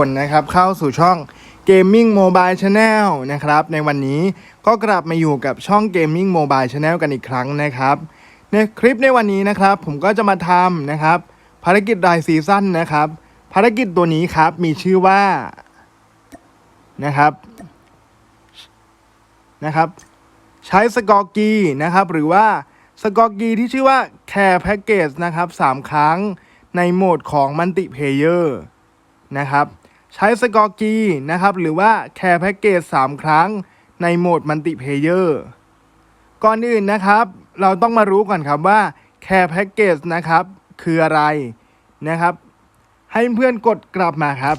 คนนะครับเข้าสู่ช่อง Gaming Mobile Channel นะครับในวันนี้ก็กลับมาอยู่กับช่อง Gaming Mobile Channel กันอีกครั้งนะครับ ในคลิปในวันนี้นะครับ ผมก็จะมาทำนะครับ ภารกิจรายซีซั่นนะครับ ภารกิจตัวนี้ครับมีชื่อว่านะครับนะครับ ใช้สกอร์กีนะครับ หรือว่าสกอร์กีที่ชื่อว่า Care Package นะครับ 3 ครั้งในโหมดของ Multi Player นะครับ ใช้สกอร์กีนะครับหรือว่า Care Package 3ครั้งในโหมด Multi Player ก่อนอื่นนะครับ เราต้องมารู้ก่อนครับว่า Care Package นะครับคืออะไรนะครับ ให้เพื่อนกดกลับมาครับ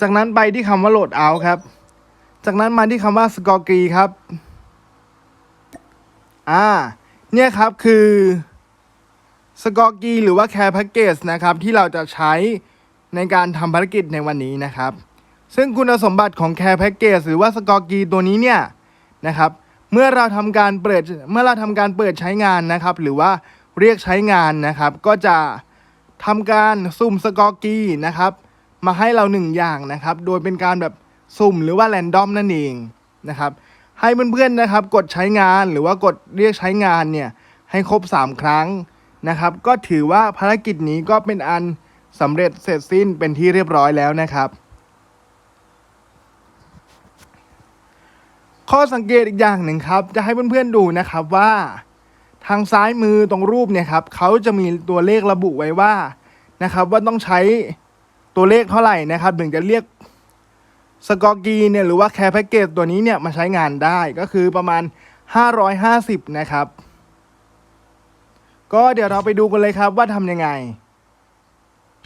จากนั้นไปที่คำว่า Load Out ครับ จากนั้นมาที่คำว่า Score k e y ครับอ่าเนี่ยครับคือสกอร์กีหรือว่า Care Package นะครับที่เราจะใช้ ในการทำภารกิจในวันนี้นะครับ ซึ่งคุณสมบัติของ Care Package หรือว่าสกอร์กีตัวนี้เนี่ยนะครับ เมื่อเราทำการเปิดเมื่อเราทำการเปิดใช้งานนะครับ หรือว่าเรียกใช้งานนะครับ ก็จะทำการสุ่มสกอร์กีนะครับ มาให้เราหนึ่งอย่างนะครับ โดยเป็นการแบบสุ่มหรือว่าแรนดอมนั่นเองนะครับ ให้เพื่อนๆนะครับ กดใช้งานหรือว่ากดเรียกใช้งานเนี่ยให้ครบ 3 ครั้งนะครับ ก็ถือว่าภารกิจนี้ก็เป็นอัน สำเร็จเสร็จสิ้นเป็นที่เรียบร้อยแล้วนะครับ ข้อสังเกตอีกอย่างหนึ่งครับ จะให้เพื่อนๆดูนะครับว่า ทางซ้ายมือตรงรูปเนี่ยครับเขาจะมีตัวเลขระบุไว้ว่านะครับว่าต้องใช้ตัวเลขเท่าไหร่นะครับถึงจะเรียกสกอร์กีเนี่ยหรือว่าแคร์แพ็กเกจตัวนี้เนี่ยมาใช้งานได้ก็คือประมาณ 550 นะครับ ก็เดี๋ยวเราไปดูกันเลยครับว่าทำยังไง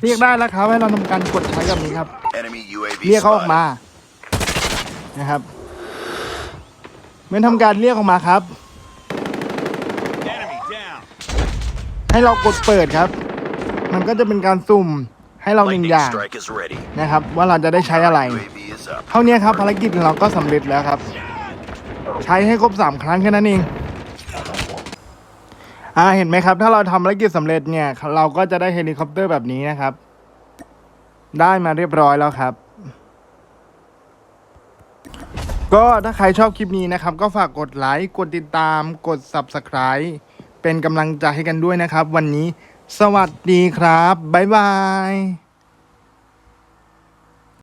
เรียกได้แล้วครับให้เราทำการกดใช้แบบนี้ครับ Enemy UAV เรียกเขาออกมา spotted. นะครับเมื่อทำการเรียกออกมาครับ Enemy down. ให้เรากดเปิดครับ มันก็จะเป็นการสุ่มให้เราหนึ่ง Lightning อย่าง strike is ready. นะครับ ว่าเราจะได้ใช้อะไร UAV is up. เท่านี้ครับภารกิจของเราก็สำเร็จแล้วครับ ใช้ให้ครบสามครั้งแค่นั้นเอง อ่าเห็นไหมครับ ถ้าเราทำภารกิจสำเร็จเนี่ย เราก็จะได้เฮลิคอปเตอร์แบบนี้นะครับ ได้มาเรียบร้อยแล้วครับ ก็ถ้าใครชอบคลิปนี้นะครับ ก็ฝากกดไลค์กดติดตาม กด Subscribe เป็นกำลังใจให้กันด้วยนะครับ วันนี้ สวัสดีครับ บ๊ายบาย